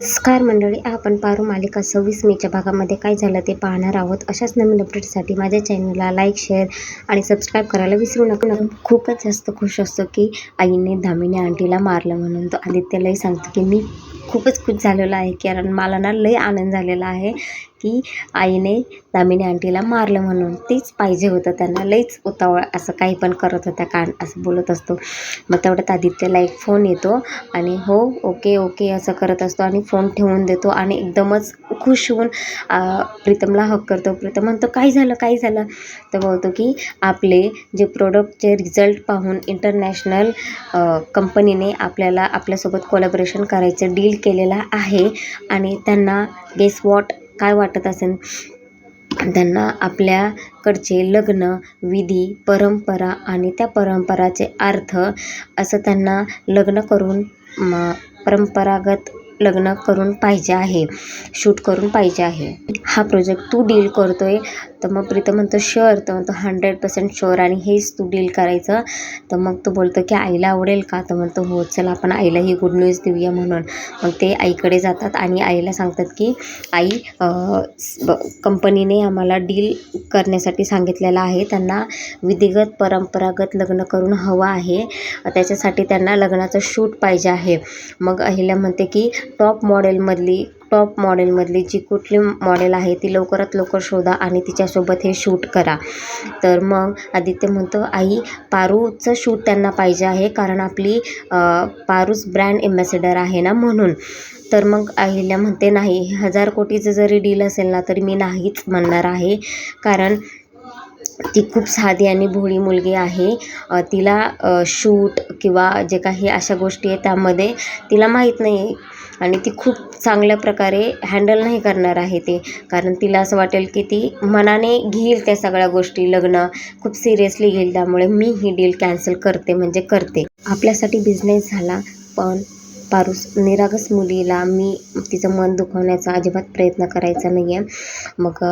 नमस्कार मंडळी आपण पारू मालिका सव्वीस मेच्या भागामध्ये काय झालं ते पाहणार आहोत. अशाच नवीन अपडेटसाठी माझ्या चॅनलला लाईक शेअर आणि सबस्क्राईब करायला विसरू नका. खूपच जास्त खुश असतो की आईने धामिनी आंटीला मारलं म्हणून. तो आदित्यलाही सांगतो की मी खूपच खुश झालेलो आहे कारण मला ना लय आनंद झालेला आहे. की आईने दामिनी आंटीला मारलं म्हणून तेच पाहिजे होतं. त्यांना लईच उतावळ असं काही पण करत होत्या कान असं बोलत असतो. मग तेवढ्यात आदित्यला एक फोन येतो आणि हो ओके ओके असं करत असतो आणि फोन ठेवून देतो आणि एकदमच खुश होऊन प्रीतमला हक करतो. प्रीतम म्हणतो काय झालं काय झालं? तर बोलतो की आपले जे प्रोडक्टचे रिझल्ट पाहून इंटरनॅशनल कंपनीने आपल्याला आपल्यासोबत कोलॅबरेशन करायचं डील केलेलं आहे आणि त्यांना गेस वॉट काय वाटत असेल? त्यांना आपल्याकडचे लग्न विधी परंपरा आणि त्या परंपराचे अर्थ असं त्यांना लग्न करून म परंपरागत लग्न करून पाहिजे आहे शूट करून पाहिजे आहे. हा प्रोजेक्ट तू डील करतो आहे तर मग प्रीतम म्हणतो शुअर तर म्हणतो हंड्रेड पर्सेंट शुअर आणि हेच तू डील करायचं. तर मग तो बोलतो की आईला आवडेल का? तर म्हणतो हो चल आपण आईला ही गुड न्यूज देऊया म्हणून. मग ते आईकडे जातात आणि आईला सांगतात की आई कंपनीने आम्हाला डील करण्यासाठी सांगितलेलं आहे. त्यांना विधिगत परंपरागत लग्न करून हवं आहे. त्याच्यासाठी त्यांना लग्नाचं शूट पाहिजे आहे. मग अहिल्या म्हणते की टॉप मॉडेलमधली टॉप मॉडेलमधली जी कुठली मॉडेल आहे ती लवकरात लवकर शोधा आणि तिच्यासोबत हे शूट करा. तर मग आदित्य म्हणतो आई पारूचं शूट त्यांना पाहिजे आहे कारण आपली पारूच ब्रँड एम्बॅसेडर आहे ना म्हणून. तर मग अहिल्या म्हणते नाही हजार कोटीचं जरी डील असेल ना तरी मी नाहीच म्हणणार आहे कारण ती खूप साधी आणि भोळी मुलगी आहे. तिला शूट किंवा जे काही अशा गोष्टी आहेत त्यामध्ये तिला माहीत नाही आणि ती खूप चांगल्या प्रकारे हँडल नाही करणार आहे ते. कारण तिला असं वाटेल की ती मनाने घेईल त्या सगळ्या गोष्टी लग्न. खूप सिरियसली घेईल त्यामुळे मी ही डील कॅन्सल करते म्हणजे करते. आपल्यासाठी बिझनेस झाला पण पारूस निरागस मुलीला मी तिचं मन दुखवण्याचा अजिबात प्रयत्न करायचा नाही आहे मग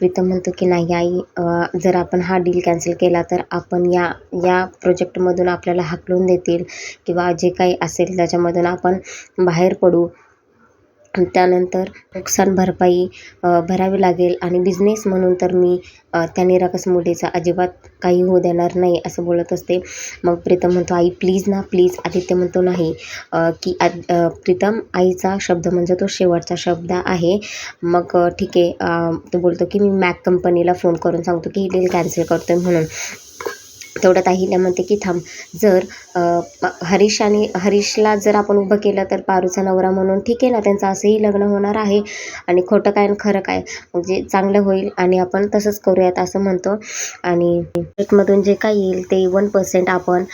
प्रीतम म्हणतो की नाही आई जर आपण हा डील कॅन्सल केला तर आपण या या प्रोजेक्टमधून आपल्याला हाकलून देतील किंवा जे काही असेल त्याच्यामधून आपण बाहेर पडू. त्यानंतर नुकसान भरपाई भरावी लागेल आणि बिझनेस म्हणून तर मी त्या निरागस मुलीचा अजिबात काही होऊ देणार नाही असं बोलत असते. मग प्रीतम म्हणतो आई प्लीज ना प्लीज आदित्य म्हणतो नाही. की आ प्रीतम आईचा शब्द म्हणजे तो शेवटचा शब्द आहे. मग ठीक आहे तो बोलतो की मी मॅक कंपनीला फोन करून सांगतो की ही डील कॅन्सल करतो आहे म्हणून. तेवढ्यात अहिल्या म्हणते की थांब. जर हरीश आणि हरीशला जर आपण उभं केलं तर पारूचा नवरा म्हणून ठीक आहे ना त्यांचं असंही लग्न होणार आहे. आणि खोटं काय आणि खरं काय म्हणजे चांगलं होईल आणि आपण तसंच करूयात असं म्हणतो. आणि मधून जे काय येईल ते वन पर्सेंट आपण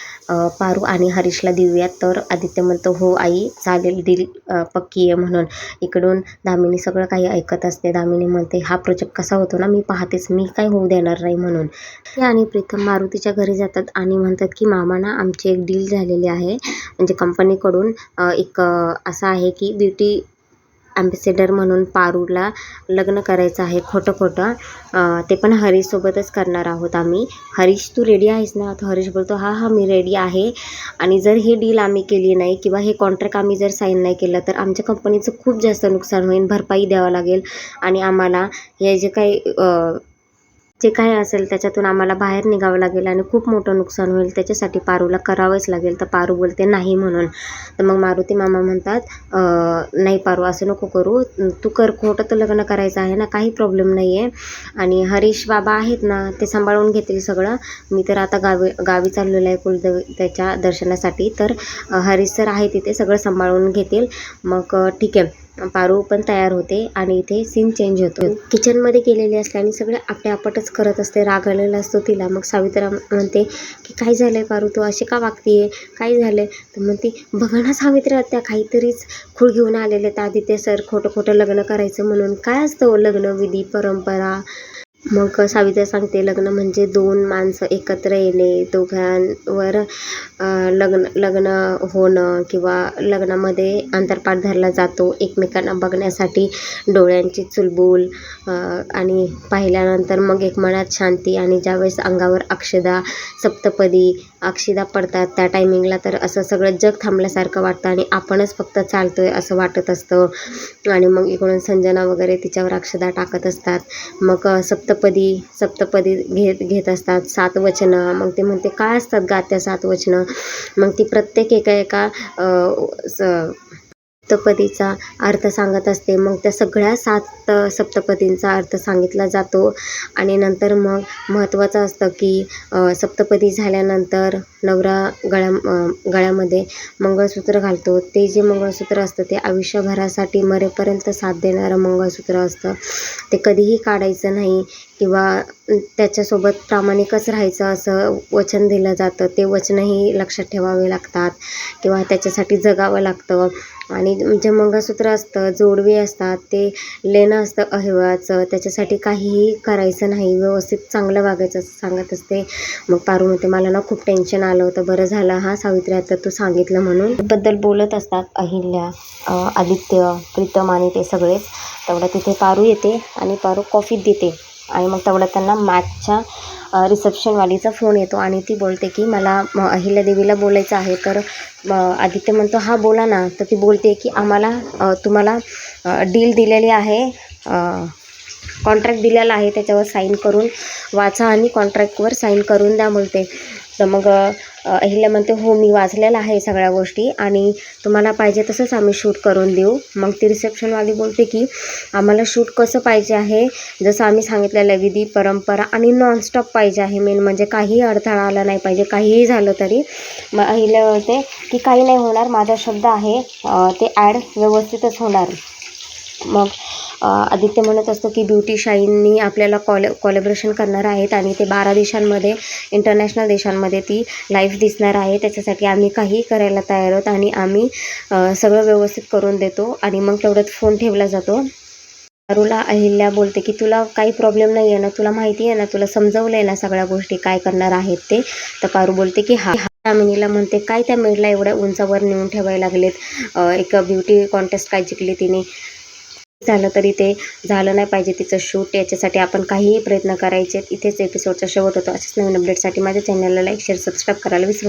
पारू आणि हरीशला देऊयात. तर आदित्य म्हणतो हो आई चालेल दिल पक्की आहे म्हणून. इकडून दामिनी सगळं काही ऐकत असते. दामिनी म्हणते हा प्रोजेक्ट कसा होतो ना मी पाहतेच मी काय होऊ देणार नाही म्हणून. आणि प्रीतम मारुतीच्या घरी जातात आणि म्हणतात की मामाना आमची एक डील झालेली आहे. म्हणजे कंपनीकडून एक असं आहे की ब्युटी ॲम्बेसेडर म्हणून पारूला लग्न करायचं आहे खोटं खोटं ते पण हरीशसोबतच करणार आहोत आम्ही. हरीश तू रेडी आहेस ना? तर हरीश बोलतो हा हा मी रेडी आहे. आणि जर ही डील आम्ही केली नाही किंवा हे कॉन्ट्रॅक्ट आम्ही जर साईन नाही केलं तर आमच्या कंपनीचं खूप जास्त नुकसान होईल भरपाई द्यावं लागेल. आणि आम्हाला हे जे काही जे काय असेल त्याच्यातून आम्हाला बाहेर निघावं लागेल आणि खूप मोठं नुकसान होईल. त्याच्यासाठी पारूला करावंच लागेल. तर पारू बोलते नाही म्हणून. तर मग मारुती मामा म्हणतात नाही पारू असं नको करू. तू कर खोटं तर लग्न करायचं आहे ना काही प्रॉब्लेम नाही आहे आणि हरीश बाबा आहेत ना ते सांभाळून घेतील सगळं. मी तर आता गावी गावी चाललेलं आहे कुलदेव त्याच्या दर्शनासाठी. तर हरीश सर आहे तिथे सगळं सांभाळून घेतील. मग ठीक आहे. पारू पण तयार होते आणि इथे सीन चेंज होतो. किचनमध्ये गेलेली असल्याने सगळे आपल्या आपटच करत असते राग आलेला असतो तिला. मग सावित्रा म्हणते की काय झालं आहे पारू? तू अशी का वागते काय झालं तर म्हणते बघा ना सावित्रा त्या काहीतरीच खूळ घेऊन आलेले आहेत. आदित्य सर खोटं खोटं लग्न करायचं म्हणून. काय असतं हो लग्न विधी परंपरा? मग सावित्री सांगते लग्न म्हणजे दोन माणसं एकत्र येणे दोघांवर लग्न लग्न होणं किंवा लग्नामध्ये अंतरपाठ धरला जातो. एकमेकांना बघण्यासाठी डोळ्यांची चुलबुल आणि पाहिल्यानंतर मग एक मनात शांती आणि ज्यावेळेस अंगावर अक्षदा सप्तपदी अक्षदा पडतात त्या टायमिंगला तर असं सगळं जग थांबल्यासारखं वाटतं आणि आपणच फक्त चालतोय असं वाटत असतं. आणि मग इकडून संजना वगैरे तिच्यावर अक्षदा टाकत असतात. मग सप्त सप्तपदी सप्तपदी घेत घेत असतात. सात वचनं मग ते म्हणते काय असतात गात्या सात वचनं? मग ती प्रत्येक एका एका स- सप्तपदीचा अर्थ सांगत असते. मग त्या सगळ्या सात सप्तपदींचा अर्थ सांगितला जातो. आणि नंतर मग महत्त्वाचं असतं की सप्तपदी झाल्यानंतर नवरा गळ्या गळ्यामध्ये मंगळसूत्र घालतो. ते जे मंगळसूत्र असतं ते आयुष्यभरासाठी मरेपर्यंत साथ देणारं मंगळसूत्र असतं. ते कधीही काढायचं नाही किंवा त्याच्यासोबत प्रामाणिकच राहायचं असं वचन दिलं जातं. ते वचनही लक्षात ठेवावे लागतात किंवा त्याच्यासाठी जगावं लागतं. आणि जे मंगळसूत्र असतं जोडवे असतात ते लेणं असतं अहिवाचं. त्याच्यासाठी काहीही करायचं नाही. व्यवस्थित चांगलं वागायचं असं सांगत असते. मग पारू म्हणते मला ना खूप टेन्शन आलं होतं. बरं झालं हा सावित्री आता तू सांगितलं म्हणून. बद्दल बोलत असतात अहिल्या आदित्य प्रीतम आणि ते सगळेच. तेवढं तिथे पारू येते आणि पारू कॉफी देते. आणि मग तेवढं त्यांना मॅथच्या रिसेप्शनवालीचा फोन येतो आणि ती बोलते की मला म, अहिल्यादेवीला बोलायचं आहे. तर आदित्य म्हणतो हा बोला ना. तर ती बोलते की आम्हाला तुम्हाला डील दिलेली आहे कॉन्ट्रॅक्ट दिलेला आहे त्याच्यावर साईन करून वाचा आणि कॉन्ट्रॅक्टवर साईन करून द्या बोलते. तर मग अ, अहिल्या म्हणते हो मी वाचलेलं आहे सगळ्या गोष्टी आणि तुम्हाला पाहिजे तसंच आम्ही शूट करून देऊ. मग ती रिसेप्शनवाली बोलते की आम्हाला शूट कसं पाहिजे आहे? जसं आम्ही सांगितलेलं आहे विधी परंपरा आणि नॉनस्टॉप पाहिजे आहे. मेन म्हणजे काहीही अडथळा आला नाही पाहिजे काहीही झालं तरी. मग अहिल्या बोलते की काही नाही होणार माझा शब्द आहे ते ॲड व्यवस्थितच होणार. मग आदित्य म्हणत असतो की ब्युटी शाईननी आपल्याला कॉल कॉलॅबरेशन करणार आहेत आणि ते बारा देशांमध्ये इंटरनॅशनल देशांमध्ये ती लाईव्ह दिसणार आहे. त्याच्यासाठी आम्ही काही करायला तयार आहोत आणि आम्ही सगळं व्यवस्थित करून देतो आणि मग तेवढ्यात फोन ठेवला जातो. अरुला अहिल्या बोलते की तुला काही प्रॉब्लेम नाही आहे ना? तुला माहिती आहे ना? तुला समजवलं आहे ना सगळ्या गोष्टी? काय करणार आहेत ते? तर पारू बोलते की हा. दामिनीला म्हणते काय त्या मेडला एवढ्या उंचावर नेऊन ठेवायला लागलेत? एक ब्युटी कॉन्टेस्ट काय जिंकली तिने? झालं तरी ते झालं नाही पाहिजे तिचं शूट याच्यासाठी आपण काहीही प्रयत्न करायचे इथेच एपिसोडचा शेवट होतो. अशाच नवीन अपडेटसाठी माझ्या चॅनलला लाईक शेअर सबस्क्राईब करायला विसरू